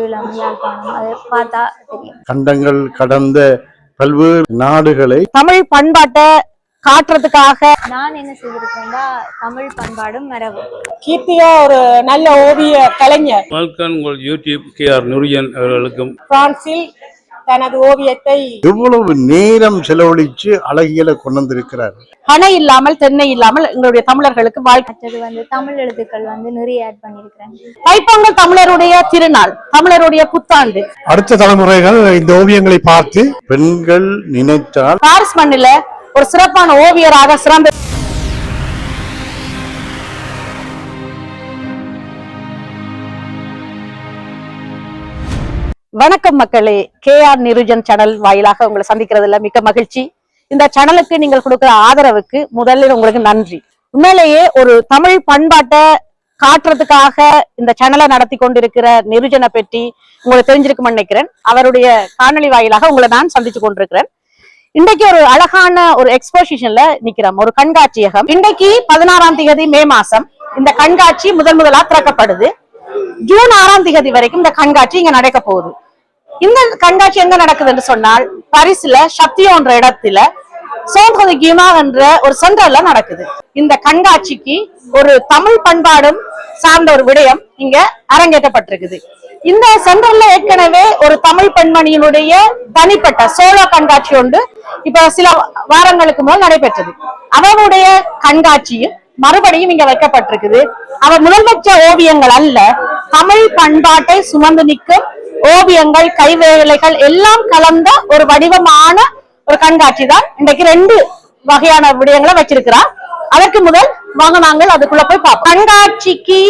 ஈழம் யாழ்ப்பாணம் அதை பார்த்தா தெரியும். கண்டங்கள் கடந்த பல்வேறு நாடுகளை தமிழ் பண்பாட்டை காட்டுறதுக்காக நான் என்ன செய்திருக்கேன்டா தமிழ் பண்பாடும் மரபும். கீர்த்தியா ஒரு நல்ல ஓவிய கலைஞர். வெல்கம் உங்கள் யூடியூப் கே ஆர் நுரியன் அவர்களுக்கும் பிரான்சில் தனது ஓவியத்தை எவ்வளவு நேரம் செலவழிச்சு அழகியலை கொண்டு வந்திருக்கிறார் பனை இல்லாமல் தென்னை இல்லாமல் எங்களுடைய தமிழர்களுக்கு வாழ்க்கை வந்து தமிழ் எழுத்துக்கள் வந்து நிறைய ஆட் பண்ணியிருக்கிறேன். தைப்பொங்கல் தமிழருடைய திருநாள் தமிழருடைய புத்தாண்டு. அடுத்த தலைமுறைகள் இந்த ஓவியங்களை பார்த்து பெண்கள் நினைத்தால் பாரிஸ் மண்ணில ஒரு சிறப்பான ஓவியராக சிறந்த வணக்கம் மக்களே. கே ஆர் நிருஜன் சேனல் வாயிலாக உங்களை சந்திக்கிறதுல மிக்க மகிழ்ச்சி. இந்த சேனலுக்கு நீங்கள் கொடுக்கிற ஆதரவுக்கு முதலில் உங்களுக்கு நன்றி. உண்மையிலேயே ஒரு தமிழ் பண்பாட்டை காட்டுறதுக்காக இந்த சேனலை நடத்தி கொண்டிருக்கிற நிருஜனை பற்றி உங்களுக்கு தெரிஞ்சிருக்கும்னு நினைக்கிறேன். அவருடைய காணொளி வாயிலாக உங்களை நான் சந்திச்சு கொண்டிருக்கிறேன். இன்றைக்கு ஒரு அழகான ஒரு எக்ஸ்போசிஷன்ல நிக்கிறோம் ஒரு கண்காட்சியகம். இன்றைக்கு பதினாறாம் தேதி மே மாசம். இந்த கண்காட்சி முதன் முதலா திறக்கப்படுது. ஜூன் ஆறாம் தேதி வரைக்கும் இந்த கண்காட்சி இங்க நடக்க போகுது. இந்த கண்காட்சி எங்க நடக்குதுன்னு சொன்னால் பரிசுல சத்தியோன்ற இடத்துல சோந்தோதி கீமா என்ற ஒரு சென்டர்ல நடக்குது. இந்த கண்காட்சிக்கு ஒரு தமிழ் பண்பாடும் சார்ந்த ஒரு விடயம் இங்க அரங்கேற்றப்பட்டிருக்குது. இந்த சென்டர்ல ஏற்கனவே ஒரு தமிழ் பெண்மணியினுடைய தனிப்பட்ட சோலோ கண்காட்சி ஒன்று இப்ப சில வாரங்களுக்கு முதல் நடைபெற்றது. அவருடைய கண்காட்சியும் மறுபடியும் இங்க வைக்கப்பட்டிருக்குது. அவர் முதல் வச்ச ஓவியங்கள் அல்ல தமிழ் பண்பாட்டை சுமந்து நிற்கும் ஓவியங்கள் கைவேலைகள் எல்லாம் கலந்த ஒரு வடிவமான ஒரு கண்காட்சி தான். இன்றைக்கு ரெண்டு வகையான விடயங்களை வச்சிருக்கிறார். அதற்கு முதல் வாங்க நாங்கள் அதுக்குள்ள போய் பார்ப்போம். கண்காட்சிக்கு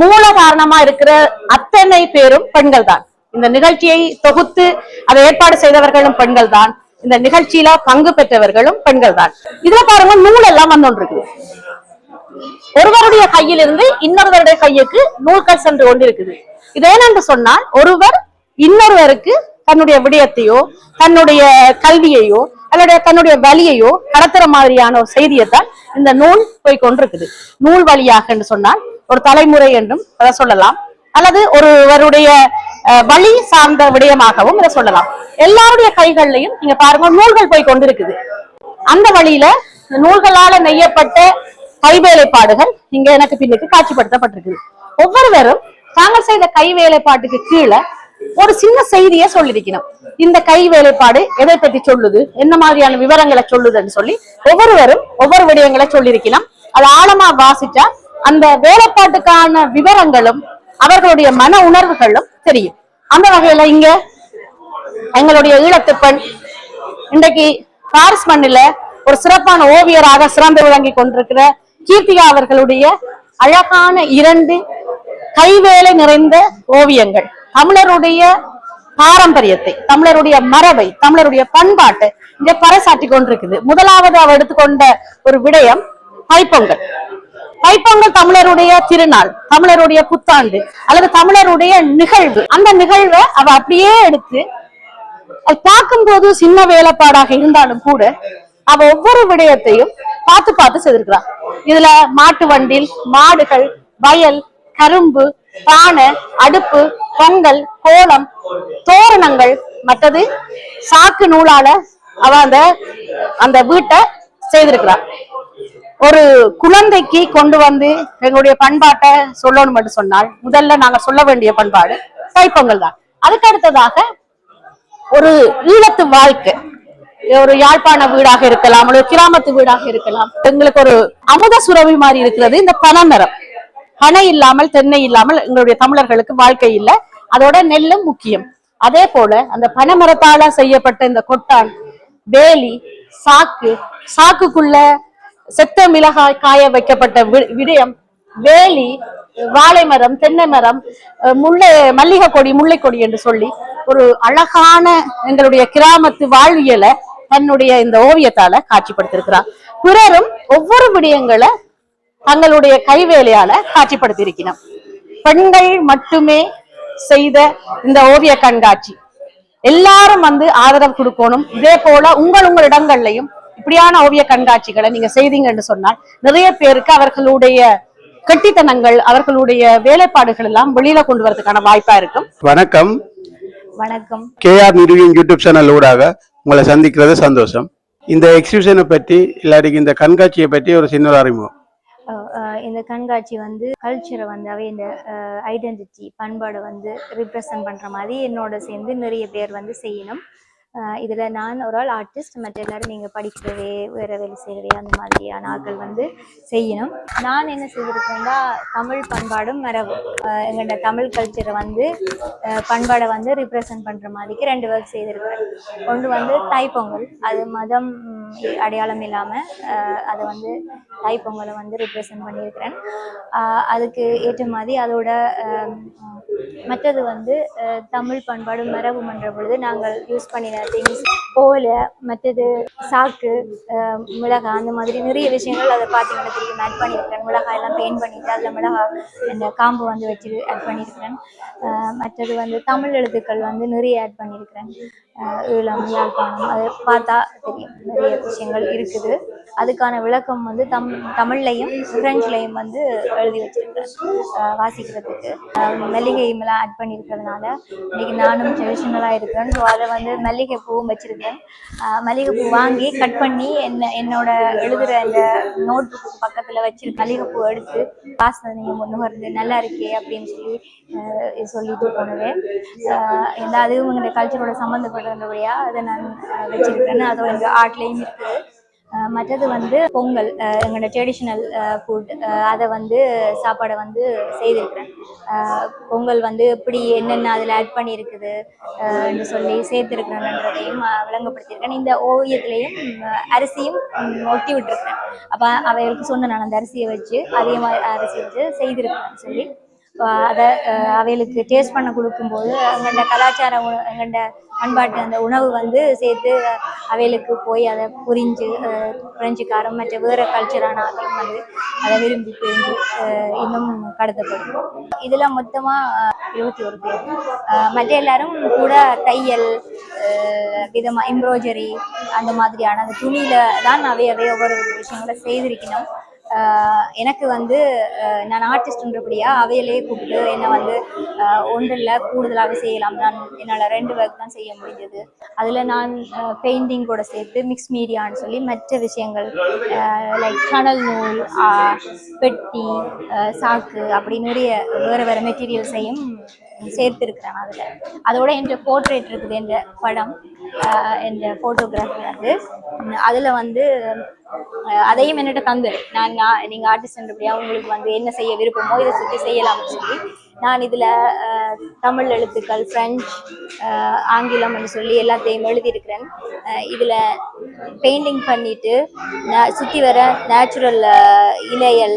மூல காரணமா இருக்கிற அத்தனை பேரும் பெண்கள் தான். இந்த நிகழ்ச்சியை தொகுத்து அதை ஏற்பாடு செய்தவர்களும் பெண்கள் தான். இந்த நிகழ்ச்சியில பங்கு பெற்றவர்களும் பெண்கள் தான். இதுல பாருங்க நூல் எல்லாம் வந்துருக்கு இருக்குது ஒருவருடைய கையிலிருந்து இன்னொருவருடைய கையுக்கு நூல்கள் சென்று கொண்டிருக்குது. இது ஏனென்று சொன்னால் ஒருவர் இன்னொருவருக்கு தன்னுடைய விடயத்தையோ தன்னுடைய கல்வியையோ அல்லது தன்னுடைய வழியையோ கடத்துற மாதிரியான ஒரு செய்தியைத்தான் இந்த நூல் போய் கொண்டிருக்குது. நூல் வழியாக என்று சொன்னால் ஒரு தலைமுறை என்றும் அதை சொல்லலாம். அல்லது ஒருவருடைய அஹ், வழி சார்ந்த விடயமாகவும் இதை சொல்லலாம். எல்லாருடைய கைகள்லையும் நீங்க பாருங்க நூல்கள் போய் கொண்டிருக்குது. அந்த வழியில இந்த நூல்களால நெய்யப்பட்ட கைவேலைப்பாடுகள் இங்க எனக்கு பின்னுக்கு காட்சிப்படுத்தப்பட்டிருக்குது. ஒவ்வொருவரும் தாங்கள் செய்த கை வேலைப்பாட்டுக்கு கீழே ஒரு சின்ன செய்தியை சொல்லியிருக்கணும் இந்த கை வேலைப்பாடு எதை பத்தி சொல்லுது? என்ன மாதிரியான விவரங்களை சொல்லுதுன்னு சொல்லி ஒவ்வொருவரும் ஒவ்வொரு விடயங்களை சொல்லியிருக்கணும் அது ஆழமா வாசிச்சா அந்த வேலைப்பாட்டுக்கான விவரங்களும் அவர்களுடைய மன உணர்வுகளும் தெரியும். அந்த வகையில இங்க எங்களுடைய ஈழத்து பெண் இன்றைக்கு பாரிஸ் மண்ணில ஒரு சிறப்பான ஓவியராக சிறந்து விளங்கி கொண்டிருக்கிற கீர்த்திகா அவர்களுடைய அழகான இரண்டு கைவேலை நிறைந்த ஓவியங்கள். தமிழருடைய பாரம்பரியத்தை தமிழருடைய மரபை தமிழருடைய பண்பாட்டை இங்க பறைசாட்டி கொண்டிருக்குது. முதலாவது அவர் எடுத்துக்கொண்ட ஒரு விடயம் தைப்பொங்கல் தைப்பொங்கல் தமிழருடைய திருநாள் தமிழருடைய புத்தாண்டு அல்லது தமிழருடைய நிகழ்வு. அந்த நிகழ்வை அவ அப்படியே எடுத்து அது பார்க்கும்போது சின்ன வேலைப்பாடாக இருந்தாலும் கூட அவ ஒவ்வொரு விடயத்தையும் பார்த்து பார்த்து செதுக்கிறான் இதுல மாட்டு வண்டில் மாடுகள் வயல் கரும்பு பானை அடுப்பு பொங்கல் கோலம் தோரணங்கள் மற்றது சாக்கு நூலால அவ அந்த அந்த வீட்டை செய்திருக்கிறார் ஒரு குழந்தைக்கு கொண்டு வந்து எங்களுடைய பண்பாட்டை சொல்லணும் என்று சொன்னால் முதல்ல நாங்க சொல்ல வேண்டிய பண்பாடு தைப்பொங்கல் தான். அதுக்கு அடுத்ததாக ஒரு ஈழத்து வாழ்க்கை. ஒரு யாழ்ப்பாண வீடாக இருக்கலாம் ஒரு கிராமத்து வீடாக இருக்கலாம். எங்களுக்கு ஒரு அமுத சுரவி மாதிரி இருக்கிறது இந்த பனைமரம். பனை இல்லாமல் தென்னை இல்லாமல் எங்களுடைய தமிழர்களுக்கு வாழ்க்கை இல்லை. அதோட நெல்லும் முக்கியம். அதே போல அந்த பனைமரத்தால செய்யப்பட்ட இந்த கொட்டான் வேலி சாக்கு சாக்குக்குள்ள செத்த மிளகாய் காய வைக்கப்பட்ட வி- விடயம் வேலி வாழை மரம் தென்னை மரம் முல்லை மல்லிகை கொடி முல்லை கொடி என்று சொல்லி ஒரு அழகான எங்களுடைய கிராமத்து வாழ்வியலை தன்னுடைய இந்த ஓவியத்தால காட்சிப்படுத்திருக்கிறார். பிறரும் ஒவ்வொரு விடயங்களை தங்களுடைய கைவேலையால காட்சிப்படுத்தியிருக்கிறார் பெண்கள் மட்டுமே செய்த இந்த ஓவிய கண்காட்சி. எல்லாரும் வந்து ஆதரவு கொடுக்கணும். இதே போல உங்கள் உங்கள் இடங்கள்லையும் இப்படியான ஓவிய கண்காட்சிகளை நீங்க செய்தீங்கன்னு சொன்னால் நிறைய பேருக்கு அவர்களுடைய கெட்டித்தனங்கள் அவர்களுடைய வேலைப்பாடுகள் எல்லாம் வெளியில கொண்டு வரதுக்கான வாய்ப்பா இருக்கும். வணக்கம். வணக்கம். கேஆர் நிறுவின் யூடியூப் சேனல் ஊடாக உங்களை சந்திக்கிறது சந்தோஷம். இந்த எக்ஸிபிஷனை பற்றி இல்லாட்டிக்கு இந்த கண்காட்சியை பற்றி ஒரு சின்ன ஒரு அறிமுகம். இந்த கண்காட்சி வந்து கல்ச்சரை வந்து அவை இந்த ஐடென்டிட்டி பண்பாடை வந்து ரிப்ரசன்ட் பண்ணுற மாதிரி என்னோட சேர்ந்து நிறைய பேர் வந்து செய்யணும். இதில் நான் ஒரு ஆள் ஆர்டிஸ்ட் மற்ற எல்லாரும் நீங்கள் படிக்கிறவே வேறு வேலை செய்கிறவே அந்த மாதிரியான ஆட்கள் வந்து செய்யணும். நான் என்ன செய்திருக்கேன்னா தமிழ் பண்பாடும் மரபும் எங்கள்ட தமிழ் கல்ச்சரை வந்து பண்பாடை வந்து ரிப்ரசன்ட் பண்ணுற மாதிரிக்கு ரெண்டு ஒர்க் செய்திருக்கிறேன். ஒன்று வந்து தைப்பொங்கல் அது மதம் அடையாளம் இல்லாமல் அதை வந்து தைப்பொங்கலை வந்து ரிப்ரசன்ட் பண்ணியிருக்கிறேன். அதுக்கு ஏற்ற மாதிரி அதோட மற்றது வந்து தமிழ் பண்பாடு மரபு பண்ணுற பொழுது நாங்கள் யூஸ் பண்ணின திங்ஸ் ஓலை மற்றது சாக்கு மிளகா மிளகாய் அந்த மாதிரி நிறைய விஷயங்கள் அதை பார்த்தீங்கன்னா தெரியும் ஆட் பண்ணியிருக்கிறேன். மிளகாய் எல்லாம் பெயிண்ட் பண்ணிட்டு அதில் மிளகாய் இந்த காம்பு வந்து வச்சு ஆட் பண்ணியிருக்கிறேன். மற்றது வந்து தமிழ் எழுத்துக்கள் வந்து நிறைய ஆட் பண்ணியிருக்கிறேன். ஈழம் யாழ்ப்பாணம் அது பார்த்தா தெரியும். நிறைய விஷயங்கள் இருக்குது. அதுக்கான விளக்கம் வந்து தம் தமிழ்லையும் பிரெஞ்சுலையும் வந்து எழுதி வச்சிருக்கேன் வாசிக்கிறதுக்கு. மல்லிகை எல்லாம் ஆட் பண்ணியிருக்கிறதுனால இன்னைக்கு நானும் ட்ரெடிஷ்னலாக இருக்கிறேன். ஸோ அதை வந்து மல்லிகை பூவும் வச்சிருக்கேன் மல்லிகை பூ வாங்கி கட் பண்ணி என்ன என்னோட எழுதுகிற அந்த நோட் புக் பக்கத்தில் வச்சிருக்க மல்லிகை பூ எடுத்து ஒன்று நுகர்ந்து நல்லா இருக்கே அப்படின்னு சொல்லி சொல்லிட்டு போனது. இந்த அதுவும் எங்களுடைய கல்ச்சரோட சம்மந்தப்பட்ட சம்மந்தப்பட்டதுபடியா அதை நான் அஹ், வச்சிருக்கிறேன் எங்கள் ஆர்ட்லேயும் இருக்குது மற்றது வந்து பொங்கல் எங்களோட ட்ரெடிஷ்னல் ஃபுட் அதை வந்து சாப்பாடை வந்து செய்திருக்கிறேன். பொங்கல் வந்து எப்படி என்னென்ன அதில் ஆட் பண்ணியிருக்குது என்று சொல்லி சேர்த்துருக்கிறேன்றதையும் விளங்கப்படுத்தியிருக்கேன். இந்த ஓவியத்துலேயும் அரிசியும் ஒட்டி விட்டுருக்கிறேன். அப்போ அவைகளுக்கு சொன்ன நான் அந்த அரிசியை வச்சு அதே மாதிரி அரிசி வச்சு செய்திருக்கிறேன்னு சொல்லி அதை அவைகளுக்கு டேஸ்ட் பண்ண கொடுக்கும்போது எங்கள்ட கலாச்சார உண பண்பாட்டு அந்த உணவு வந்து சேர்த்து அவைகளுக்கு போய் அதை புரிஞ்சு புரிஞ்சுக்காரம். மற்ற வேறு கல்ச்சரான ஆட்களும் வந்து அதை விரும்பி புரிஞ்சு இன்னும் கடத்தப்படும். இதில் மொத்தமாக இருபத்தி ஒரு பேர். மற்ற எல்லாரும் கூட தையல் விதமாக எம்ப்ராய்டரி அந்த மாதிரியான அந்த துணியில தான் அவை அவை ஒவ்வொரு விஷயங்களை செய்திருக்கணும். எனக்கு வந்து நான் ஆர்டிஸ்ட்ன்றபடியா அவையிலேயே கூப்பிட்டு என்னை வந்து ஒன்றில் கூடுதலாக செய்யலாம். நான் என்னால் ரெண்டு ஒர்க் தான் செய்ய முடிஞ்சது. அதில் நான் பெயிண்டிங் கூட சேர்த்து மிக்ஸ் மீடியான்னு சொல்லி மற்ற விஷயங்கள் லைக் சணல் நூல் பெட்டி சாக்கு அப்படி நிறைய வேறு வேறு மெட்டீரியல்ஸையும் சேர்த்துருக்கிறேன் அதில். அதோட என்ற போர்ட்ரேட் இருக்குது என்ற படம் ஆஹ் என்ற ஃபோட்டோகிராஃபி வந்து அதில் வந்து அதையும் என்னட்ட தந்து நான் நான் நீங்கள் ஆர்டிஸ்ட்ன்றபடியாக உங்களுக்கு வந்து என்ன செய்ய விருப்பமோ இதை சுற்றி செய்யலாம்னு சொல்லி நான் இதில் தமிழ் எழுத்துக்கள் ஃப்ரெஞ்ச் ஆங்கிலம்னு சொல்லி எல்லாத்தையும் எழுதியிருக்கிறேன். இதில் பெயிண்டிங் பண்ணிட்டு சுற்றி வர நேச்சுரல் இலையல்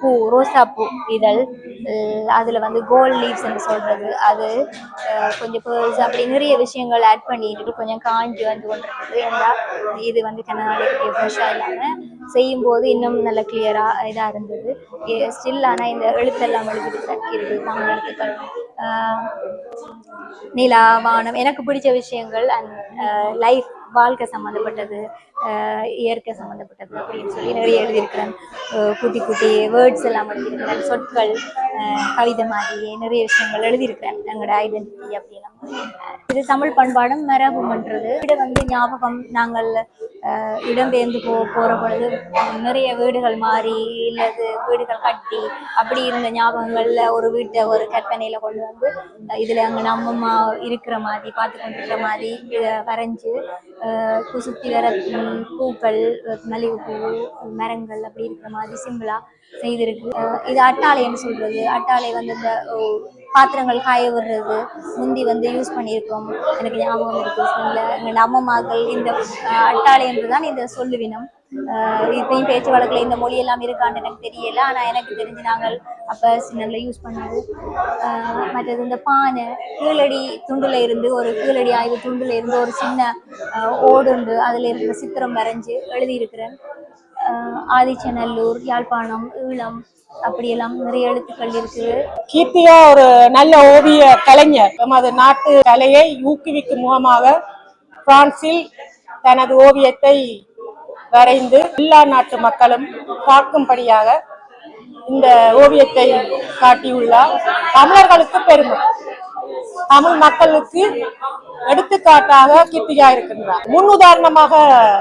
பூ ரோசா பூ இதழ் அதில் வந்து கோல்ட் லீவ்ஸ்ன்னு சொல்கிறது அது கொஞ்சம் பேர்ஸ் அப்படி நிறைய விஷயங்கள் ஆட் பண்ணிட்டு கொஞ்சம் காஞ்சி வந்து கொண்டிருக்குது ஏன்னா இது வந்து கண்ணாடி ஃப்ரெஷ்ஷாக இல்லாமல் செய்யும்போது இன்னும் நல்ல கிளியராக இதாக இருந்தது. ஸ்டில் ஆனால் இந்த எழுத்தெல்லாம் எழுதிட்டு இருக்குது தமிழ் எழுத்துக்கள் நிலா வானம் எனக்கு பிடிச்ச விஷயங்கள் அண்ட் லைஃப் வாழ்க்கை சம்மந்தப்பட்டது இயற்கை சம்மந்தப்பட்டது அப்படின்னு சொல்லி நிறைய எழுதியிருக்கிறேன். குட்டி குட்டி வேர்ட்ஸ் எல்லாம் எழுதியிருக்கிறேன். சொற்கள் கவிதை மாதிரி நிறைய விஷயங்கள் எழுதியிருக்கிறேன். எங்களோட ஐடென்டிட்டி அப்படிலாம் இது தமிழ் பண்பாடும் மரபுமன்றது வீடு வந்து ஞாபகம். நாங்கள் இடம்பெயர்ந்து போ போகிற பொழுது நிறைய வீடுகள் மாறி இல்லது வீடுகள் கட்டி அப்படி இருந்த ஞாபகங்களில் ஒரு வீட்டை ஒரு கற்பனையில் கொண்டு வந்து இதில் அங்கே நம்ம இருக்கிற மாதிரி பார்த்து கொண்டிருக்கிற மாதிரி இதை குசுத்தி வர பூக்கள் மல்லிகைப்பூ மரங்கள் அப்படி இருக்கிற மாதிரி சிம்பிளா செய்திருக்கு. இது அட்டாளைன்னு சொல்றது. அட்டாளை வந்து இந்த பாத்திரங்கள் காய விடுறது. முந்தி வந்து யூஸ் பண்ணியிருக்கோம். எனக்கு ஞாபகம் இருக்கு. சொல்ல எங்களோட அம்மம்மாக்கள் இந்த அஹ், அட்டாளை என்றுதான் இந்த சொல்லுவினம். இப்பயும் பேச்சு வழக்கில் இந்த மொழி எல்லாம் இருக்கான்னு எனக்கு தெரியல. ஆனா எனக்கு தெரிஞ்சு நாங்கள் அப்ப சின்னல யூஸ் பண்ணது மற்றது இந்த பானை கீழடி துண்டுல இருந்து ஒரு கீழடி ஆய்வு துண்டுல இருந்து ஒரு சின்ன ஓடுண்டு அதுல இருக்கிற சித்திரம் வரைஞ்சு எழுதியிருக்கிறேன் ஆதிச்சநல்லூர் யாழ்ப்பாணம் ஈழம் அப்படியெல்லாம் நிறைய எழுத்துக்கள் இருக்குது. கீர்த்தியா ஒரு நல்ல ஓவிய கலைஞர். நமது நாட்டு கலையை ஊக்குவிக்கும் முகமாக பிரான்சில் தனது ஓவியத்தை வரைந்து எல்லா நாட்டு மக்களும் பார்க்கும்படியாக இந்த ஓவியத்தை காட்டியுள்ளார். தமிழர்களுக்கு பெருமை. தமிழ் மக்களுக்கு எடுத்துக்காட்டாக கீர்த்தியா இருக்கின்றார். முன் உதாரணமாக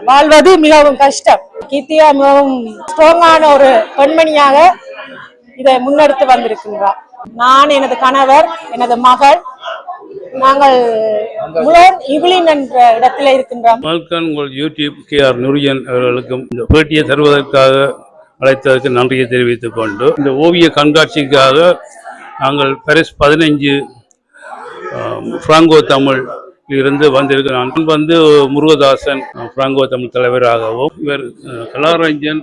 வாழ்வது மிகவும் கஷ்டம். கீர்த்தியா மிகவும் ஸ்ட்ராங்கான ஒரு பெண்மணியாக இதை முன்னெடுத்து வந்திருக்கின்றார். நான் எனது கணவர் எனது மகள் நாங்கள் முலர் இவ்லின் என்ற இடத்துல இருக்கின்றோம். உங்கள் யூடியூப் கேஆர் நுரியன் அவர்களுக்கும் இந்த பேட்டியை தருவதற்காக அழைத்ததற்கு நன்றியை தெரிவித்துக் கொண்டு இந்த ஓவிய கண்காட்சிக்காக நாங்கள் பரிஸ் பதினைஞ்சு பிராங்கோ தமிழ் இருந்து வந்திருக்கிறோம் நான் வந்து முருகதாசன் பிராங்கோ தமிழ் தலைவராகவும் இவர் கலாரஞ்சன்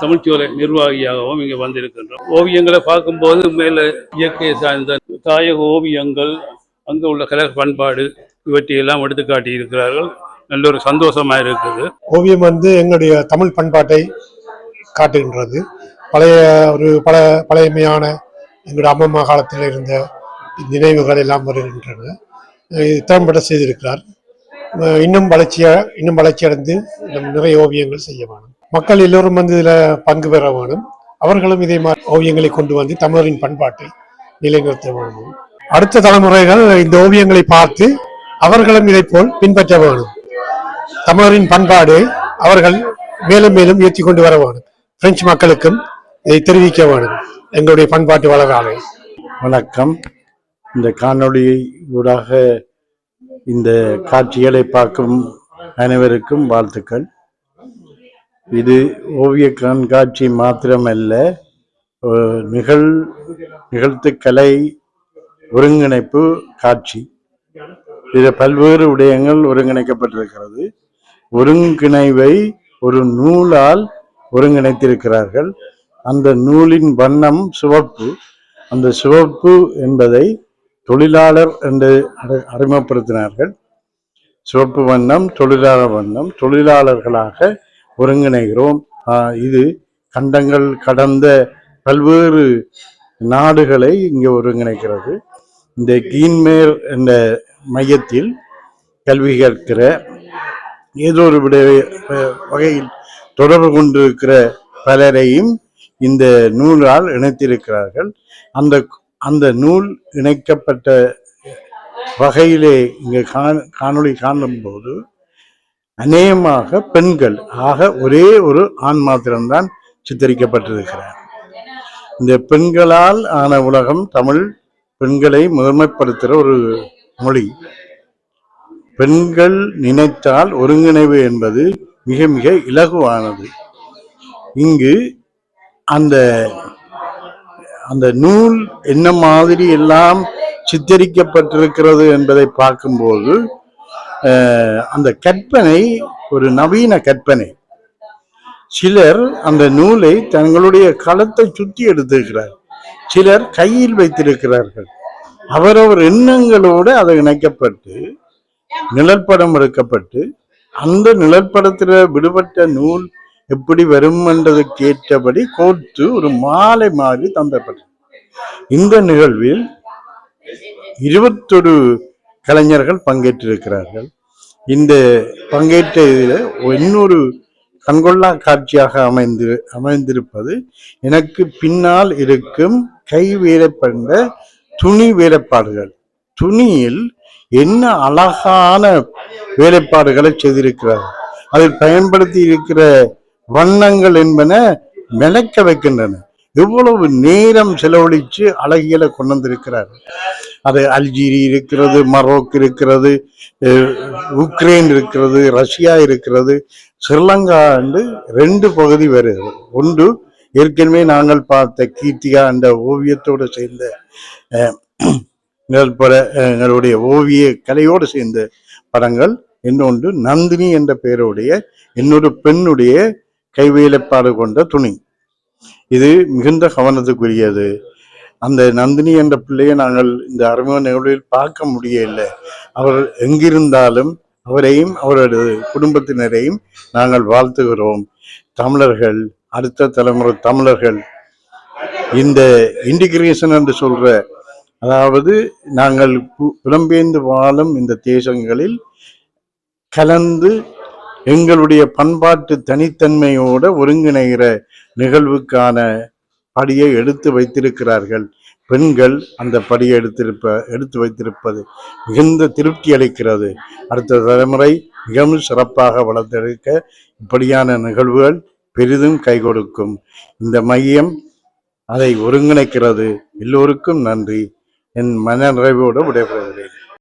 தமிழ்ச்சோலை நிர்வாகியாகவும் இங்கே வந்திருக்கின்றோம் ஓவியங்களை பார்க்கும்போது மேலே இயற்கை சார்ந்த தாயக ஓவியங்கள் அங்கே உள்ள கலை பண்பாடு இவற்றையெல்லாம் எடுத்துக்காட்டி இருக்கிறார்கள் நல்ல ஒரு சந்தோஷமாக இருக்குது. ஓவியம் வந்து எங்களுடைய தமிழ் பண்பாட்டை காட்டுகின்றது. பழைய ஒரு பல பழையமையான எங்களுடைய அம்மம்மா காலத்தில் இருந்த நினைவுகள் எல்லாம் வருகின்றன. திறம்பட செய்திருக்கிறார். இன்னும் வளர்ச்சியாக இன்னும் வளர்ச்சி அடைந்து நிறைய ஓவியங்கள் செய்ய வேணும். மக்கள் எல்லோரும் வந்து இதில் பங்கு பெற வேணும். அவர்களும் இதே மாதிரி ஓவியங்களை கொண்டு வந்து தமிழரின் பண்பாட்டை நிலைநிறுத்த வேணும். அடுத்த தலைமுறைகள் இந்த ஓவியங்களை பார்த்து அவர்களும் இதை போல் பின்பற்ற வேண்டும். தமிழரின் பண்பாடு அவர்கள் மேலும் மேலும் உயர்த்தி கொண்டு வர வேண்டும். பிரெஞ்சு மக்களுக்கும் இதை தெரிவிக்க வேண்டும். எங்களுடைய பண்பாட்டு வளராலை. வணக்கம். இந்த காணொளி ஊடாக இந்த காட்சிகளை பார்க்கும் அனைவருக்கும் வாழ்த்துக்கள். இது ஓவிய கண்காட்சி மாத்திரமல்ல நிகழ் நிகழ் நிகழ்த்துக்கலை ஒருங்கிணைப்பு காட்சி. இதில் பல்வேறு விடயங்கள் ஒருங்கிணைக்கப்பட்டிருக்கிறது. ஒருங்கிணைவை ஒரு நூலால் ஒருங்கிணைத்திருக்கிறார்கள். அந்த நூலின் வண்ணம் சிவப்பு. அந்த சிவப்பு என்பதை தொழிலாளர் என்று அறிமுகப்படுத்தினார்கள். சிவப்பு வண்ணம் தொழிலாளர் வண்ணம் தொழிலாளர்களாக ஒருங்கிணைகிறோம். இது கண்டங்கள் கடந்த பல்வேறு நாடுகளை இங்கே ஒருங்கிணைக்கிறது. இந்த கீன்மேர் என்ற மையத்தில் கல்வி கற்கிற ஏதோ ஒரு விட வகையில் தொடர்பு கொண்டிருக்கிற பலரையும் இந்த நூலால் இணைத்திருக்கிறார்கள். அந்த அந்த நூல் இணைக்கப்பட்ட வகையிலே இங்கே காண- காணொளி காணும்போது அநேகமாக பெண்கள் ஆக ஒரே ஒரு ஆண் மாத்திரம்தான் சித்தரிக்கப்பட்டிருக்கிறார். இந்த பெண்களால் ஆன உலகம் தமிழ் பெண்களை முதன்மைப்படுத்துகிற ஒரு மொழி. பெண்கள் நினைத்தால் ஒருங்கிணைவு என்பது மிக மிக இலகுவானது. இங்கு அந்த அந்த நூல் என்ன மாதிரி எல்லாம் சித்தரிக்கப்பட்டிருக்கிறது என்பதை பார்க்கும்போது அந்த கற்பனை ஒரு நவீன கற்பனை. சிலர் அந்த நூலை தங்களுடைய களத்தை சுற்றி எடுத்துக்கிறார். சிலர் கையில் வைத்திருக்கிறார்கள். அவரவர் எண்ணங்களோடு அது இணைக்கப்பட்டு நிழற்படம் எடுக்கப்பட்டு அந்த நிழற்படத்தில் விடுபட்ட நூல் எப்படி வரும் என்றதுக்கு ஏற்றபடி கோர்த்து ஒரு மாலை மாதிரி தந்தப்பட்டது. இந்த நிகழ்வில் இருபத்தொரு கலைஞர்கள் பங்கேற்றிருக்கிறார்கள். இந்த பங்கேற்ற இதில் இன்னொரு கண்கொள்ளா காட்சியாக அமைந்து அமைந்திருப்பது எனக்கு பின்னால் இருக்கும் கை வேலைப்பட்ட துணி வேலைப்பாடுகள். துணியில் என்ன அழகான வேலைப்பாடுகளை செய்திருக்கிறார். அதில் பயன்படுத்தி இருக்கிற வண்ணங்கள் என்பன மிளக்க வைக்கின்றன. எவ்வளவு நேரம் செலவழித்து அழகியலை கொண்டு வந்திருக்கிறார். அது அல்ஜீரி இருக்கிறது மரோக் இருக்கிறது உக்ரைன் இருக்கிறது ரஷ்யா இருக்கிறது ஸ்ரீலங்கா என்று ரெண்டு பகுதி வருகிறது ஒன்று ஏற்கனவே நாங்கள் பார்த்த கீர்த்திகா அந்த ஓவியத்தோடு சேர்ந்த பல எங்களுடைய ஓவிய கலையோடு சேர்ந்த படங்கள். இன்னொன்று நந்தினி என்ற பெயருடைய இன்னொரு பெண்ணுடைய கைவேலைப்பாடு கொண்ட துணி. இது மிகுந்த கவனத்துக்குரியது. அந்த நந்தினி என்ற பிள்ளையை நாங்கள் இந்த அருமை நிகழ்வில் பார்க்க முடியவில்லை. அவர் எங்கிருந்தாலும் அவரையும் அவரது குடும்பத்தினரையும் நாங்கள் வாழ்த்துகிறோம். தமிழர்கள் அடுத்த தலைமுறை தமிழர்கள் இந்த இன்டிகிரேஷன் என்று சொல்ற அதாவது நாங்கள் புலம்பெயர்ந்து வாழும் இந்த தேசங்களில் கலந்து எங்களுடைய பண்பாட்டு தனித்தன்மையோட ஒருங்கிணைகிற நிகழ்வுக்கான படியை எடுத்து வைத்திருக்கிறார்கள். பெண்கள் அந்த படியை எடுத்திருப்ப எடுத்து வைத்திருப்பது மிகுந்த திருப்தி அளிக்கிறது. அடுத்த தலைமுறை மிகவும் சிறப்பாக வளர்த்தெடுக்க இப்படியான நிகழ்வுகள் பெரிதும் கை கொடுக்கும். இந்த மையம் அதை ஒருங்கிணைக்கிறது. எல்லோருக்கும் நன்றி. என் மன நிறைவோடு விடைபெறுகிறேன்.